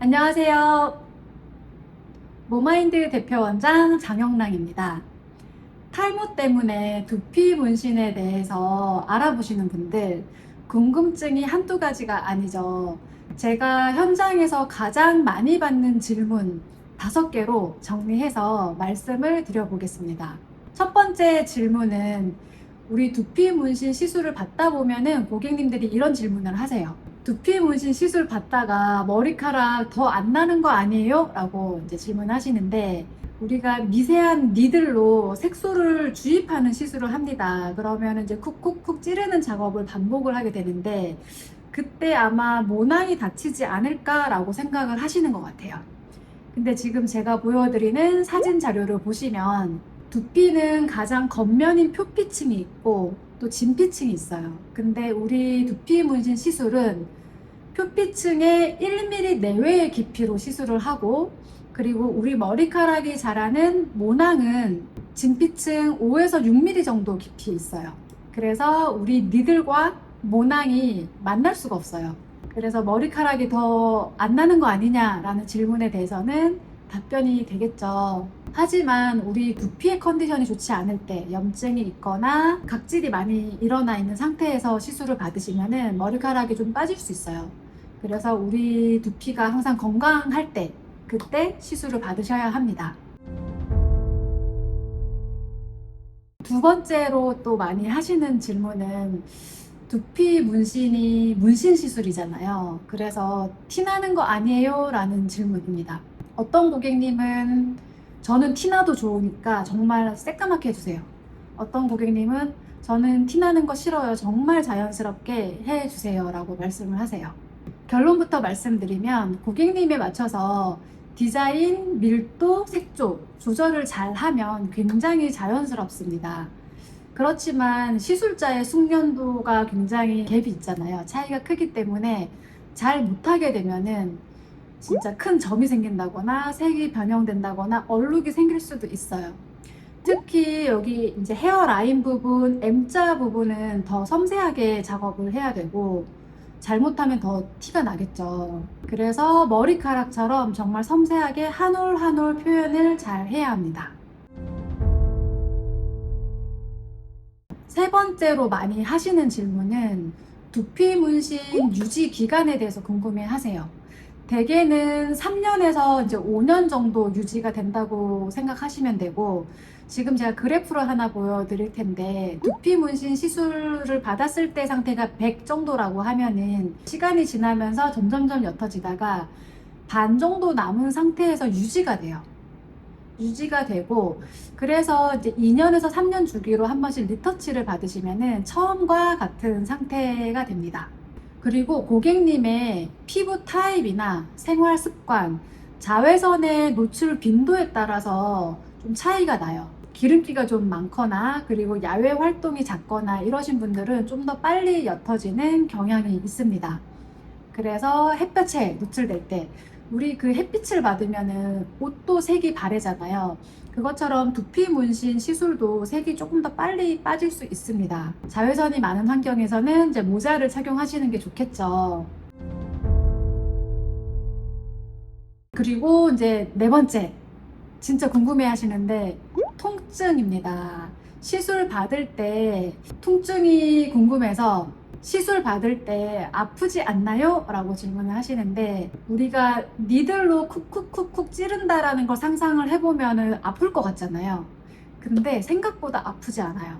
안녕하세요. 모마인드 대표원장 장영랑입니다. 탈모 때문에 두피 문신에 대해서 알아보시는 분들 궁금증이 한두 가지가 아니죠. 제가 현장에서 가장 많이 받는 질문 다섯 개로 정리해서 말씀을 드려보겠습니다. 첫 번째 질문은 우리 두피 문신 시술을 받다 보면은 고객님들이 이런 질문을 하세요. 두피 문신 시술 받다가 머리카락 더 안 나는 거 아니에요? 라고 이제 질문하시는데 우리가 미세한 니들로 색소를 주입하는 시술을 합니다. 그러면 이제 쿡쿡쿡 찌르는 작업을 반복을 하게 되는데 그때 아마 모낭이 다치지 않을까라고 생각을 하시는 것 같아요. 근데 지금 제가 보여드리는 사진 자료를 보시면 두피는 가장 겉면인 표피층이 있고 또 진피층이 있어요. 근데 우리 두피 문신 시술은 표피층의 1mm 내외의 깊이로 시술을 하고 그리고 우리 머리카락이 자라는 모낭은 진피층 5에서 6mm 정도 깊이 있어요. 그래서 우리 니들과 모낭이 만날 수가 없어요. 그래서 머리카락이 더 안 나는 거 아니냐라는 질문에 대해서는 답변이 되겠죠. 하지만 우리 두피의 컨디션이 좋지 않을 때 염증이 있거나 각질이 많이 일어나 있는 상태에서 시술을 받으시면은 머리카락이 좀 빠질 수 있어요. 그래서 우리 두피가 항상 건강할 때 그때 시술을 받으셔야 합니다. 두 번째로 또 많이 하시는 질문은 두피 문신이 문신 시술이잖아요. 그래서 티나는 거 아니에요? 라는 질문입니다. 어떤 고객님은 저는 티나도 좋으니까 정말 새까맣게 해주세요. 어떤 고객님은 저는 티나는 거 싫어요. 정말 자연스럽게 해주세요. 라고 말씀을 하세요. 결론부터 말씀드리면 고객님에 맞춰서 디자인, 밀도, 색조 조절을 잘 하면 굉장히 자연스럽습니다. 그렇지만 시술자의 숙련도가 굉장히 갭이 있잖아요. 차이가 크기 때문에 잘 못하게 되면은 진짜 큰 점이 생긴다거나 색이 변형된다거나 얼룩이 생길 수도 있어요. 특히 여기 이제 헤어 라인 부분, M자 부분은 더 섬세하게 작업을 해야 되고 잘못하면 더 티가 나겠죠. 그래서 머리카락처럼 정말 섬세하게 한 올 한 올 표현을 잘 해야 합니다. 세 번째로 많이 하시는 질문은 두피 문신 유지 기간에 대해서 궁금해 하세요. 대개는 3년에서 이제 5년 정도 유지가 된다고 생각하시면 되고, 지금 제가 그래프를 하나 보여드릴 텐데, 두피 문신 시술을 받았을 때 상태가 100 정도라고 하면은, 시간이 지나면서 점점점 옅어지다가 반 정도 남은 상태에서 유지가 돼요. 유지가 되고, 그래서 이제 2년에서 3년 주기로 한 번씩 리터치를 받으시면은 처음과 같은 상태가 됩니다. 그리고 고객님의 피부 타입이나 생활 습관, 자외선의 노출 빈도에 따라서 좀 차이가 나요. 기름기가 좀 많거나 그리고 야외 활동이 작거나 이러신 분들은 좀 더 빨리 옅어지는 경향이 있습니다. 그래서 햇볕에 노출될 때 우리 그 햇빛을 받으면은 옷도 색이 바래잖아요. 그것처럼 두피 문신 시술도 색이 조금 더 빨리 빠질 수 있습니다. 자외선이 많은 환경에서는 이제 모자를 착용하시는 게 좋겠죠. 그리고 이제 네 번째, 진짜 궁금해 하시는데, 통증입니다. 시술 받을 때 통증이 궁금해서 시술 받을 때 아프지 않나요? 라고 질문을 하시는데 우리가 니들로 쿡쿡쿡쿡 찌른다라는 걸 상상을 해보면 아플 것 같잖아요. 근데 생각보다 아프지 않아요.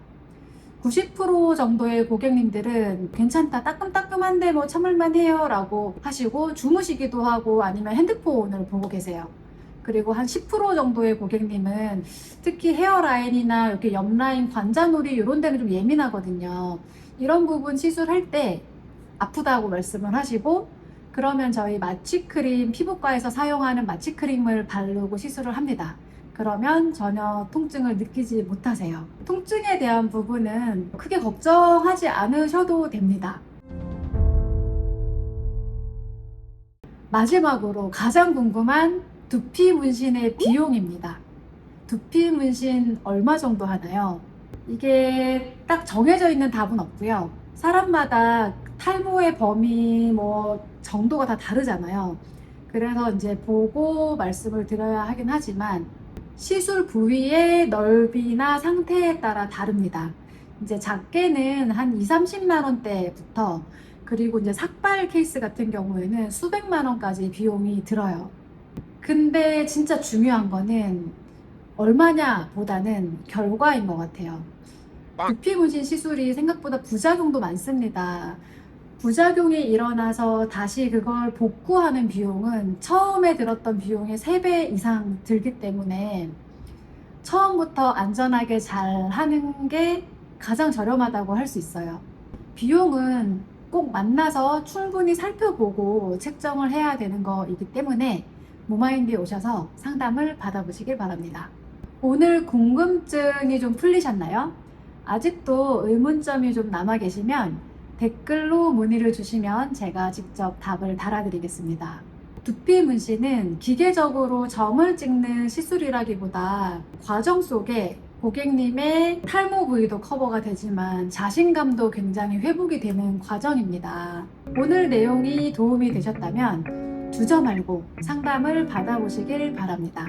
90% 정도의 고객님들은 괜찮다, 따끔따끔한데 뭐 참을만 해요 라고 하시고 주무시기도 하고 아니면 핸드폰을 보고 계세요. 그리고 한 10% 정도의 고객님은 특히 헤어라인이나 이렇게 옆라인 관자놀이 이런 데는 좀 예민하거든요. 이런 부분 시술할 때 아프다고 말씀을 하시고 그러면 저희 마취크림 피부과에서 사용하는 마취크림을 바르고 시술을 합니다. 그러면 전혀 통증을 느끼지 못하세요. 통증에 대한 부분은 크게 걱정하지 않으셔도 됩니다. 마지막으로 가장 궁금한 두피 문신의 비용입니다. 두피 문신 얼마 정도 하나요? 이게 딱 정해져 있는 답은 없고요. 사람마다 탈모의 범위 뭐 정도가 다 다르잖아요. 그래서 이제 보고 말씀을 드려야 하긴 하지만 시술 부위의 넓이나 상태에 따라 다릅니다. 이제 작게는 한 2, 30만 원대부터 그리고 이제 삭발 케이스 같은 경우에는 수백만 원까지 비용이 들어요. 근데 진짜 중요한 거는 얼마냐 보다는 결과인 것 같아요. 두피 문신 시술이 생각보다 부작용도 많습니다. 부작용이 일어나서 다시 그걸 복구하는 비용은 처음에 들었던 비용의 3배 이상 들기 때문에 처음부터 안전하게 잘 하는 게 가장 저렴하다고 할 수 있어요. 비용은 꼭 만나서 충분히 살펴보고 책정을 해야 되는 거이기 때문에 모마인드에 오셔서 상담을 받아보시길 바랍니다. 오늘 궁금증이 좀 풀리셨나요? 아직도 의문점이 좀 남아 계시면 댓글로 문의를 주시면 제가 직접 답을 달아드리겠습니다. 두피 문신은 기계적으로 점을 찍는 시술이라기보다 과정 속에 고객님의 탈모 부위도 커버가 되지만 자신감도 굉장히 회복이 되는 과정입니다. 오늘 내용이 도움이 되셨다면 주저 말고 상담을 받아보시길 바랍니다.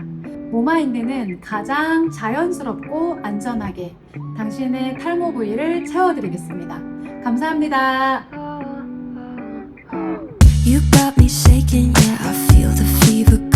모마인드는 가장 자연스럽고 안전하게 당신의 탈모 부위를 채워드리겠습니다. 감사합니다. You got me shaking, yeah, I feel the